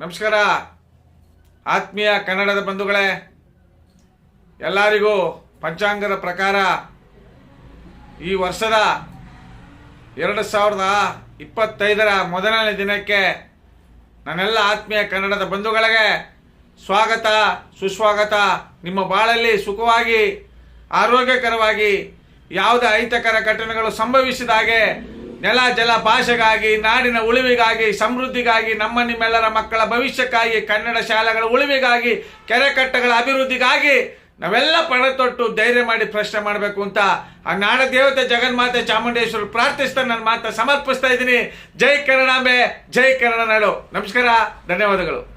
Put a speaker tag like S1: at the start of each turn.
S1: ನಮಸ್ಕಾರ. ಆತ್ಮೀಯ ಕನ್ನಡದ ಬಂಧುಗಳೇ, ಎಲ್ಲರಿಗೂ ಪಂಚಾಂಗದ ಪ್ರಕಾರ ಈ ವರ್ಷದ ಎರಡು ಸಾವಿರದ ಇಪ್ಪತ್ತೈದರ ಮೊದಲನೇ ದಿನಕ್ಕೆ ನನ್ನೆಲ್ಲ ಆತ್ಮೀಯ ಕನ್ನಡದ ಬಂಧುಗಳಿಗೆ ಸ್ವಾಗತ, ಸುಸ್ವಾಗತ. ನಿಮ್ಮ ಬಾಳಲ್ಲಿ ಸುಖವಾಗಿ, ಆರೋಗ್ಯಕರವಾಗಿ ಯಾವುದೇ ಅಹಿತಕರ ಘಟನೆಗಳು ಸಂಭವಿಸಿದ ಹಾಗೆ ನೆಲ, ಜಲ ಭಾಷೆಗಾಗಿ, ನಾಡಿನ ಉಳಿವಿಗಾಗಿ, ಸಮೃದ್ಧಿಗಾಗಿ, ನಮ್ಮ ನಿಮ್ಮೆಲ್ಲರ ಮಕ್ಕಳ ಭವಿಷ್ಯಕ್ಕಾಗಿ, ಕನ್ನಡ ಶಾಲೆಗಳ ಉಳಿವಿಗಾಗಿ, ಕೆರೆ ಕಟ್ಟಗಳ ಅಭಿವೃದ್ಧಿಗಾಗಿ ನಾವೆಲ್ಲ ಪಣ ತೊಟ್ಟು ಧೈರ್ಯ ಮಾಡಿ ಪ್ರಶ್ನೆ ಮಾಡಬೇಕು ಅಂತ. ಆ ನಾಡ ದೇವತೆ ಜಗನ್ಮಾತೆ ಚಾಮುಂಡೇಶ್ವರ ಪ್ರಾರ್ಥಿಸ್ತಾ ನನ್ನ ಮಾತ ಸಮರ್ಪಿಸ್ತಾ ಇದ್ದೀನಿ. ಜೈ ಕನ್ನಡಾಂಬೆ ಜೈ ಕನ್ನಡ ನಾಡು. ನಮಸ್ಕಾರ, ಧನ್ಯವಾದಗಳು.